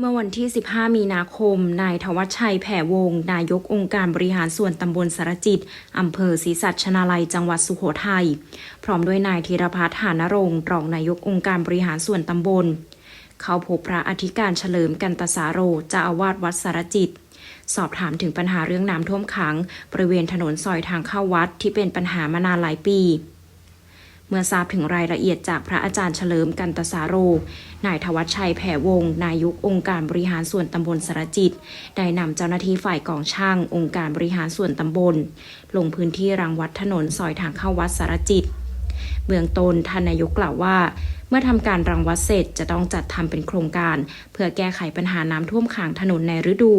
เมื่อวันที่ 15 มีนาคม นายทวัชชัย แผ่วง นายกองค์การบริหารส่วนตำบลสารจิต อำเภอศรีสัชนาลัย จังหวัดสุโขทัย พร้อมด้วยนายธีรพัฒน์หานรงค์รองนายกองค์การบริหารส่วนตำบล เข้าพบพระอธิการเฉลิมกันตสาโรเจ้าอาวาสวัดสารจิต สอบถามถึงปัญหาเรื่องน้ำท่วมขัง บริเวณถนนซอยทางเข้าวัดที่เป็นปัญหามานานหลายปี เมื่อทราบถึงรายละเอียดจากพระอาจารย์เฉลิมกันตสาโร นายทวัชชัยแผ่วง นายกองค์การบริหารส่วนตำบลสารจิต ได้นำเจ้าหน้าที่ฝ่ายกองช่าง องค์การบริหารส่วนตำบล ลงพื้นที่รังวัดถนนซอยทางเข้าวัดสารจิต เบื้องต้นท่านนายกกล่าวว่าเมื่อทำการรังวัดเสร็จจะต้องจัดทำเป็นโครงการ เพื่อแก้ไขปัญหาน้ำท่วมขังถนนในฤดู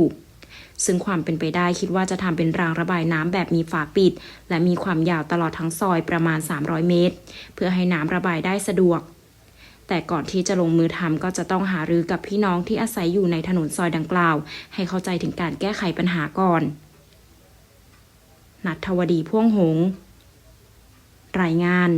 ซึ่งความเป็นไปได้คิดว่าจะทำเป็นรางระบายน้ำแบบมีฝาปิด และมีความยาวตลอดทั้งซอยประมาณ 300 เมตร เพื่อให้น้ำระบายได้สะดวก แต่ก่อนที่จะลงมือทำก็จะต้องหารือกับพี่น้องที่อาศัยอยู่ในถนนซอยดังกล่าว ให้เข้าใจถึงการแก้ไขปัญหาก่อน นัทวดีพ่วงหง รายงาน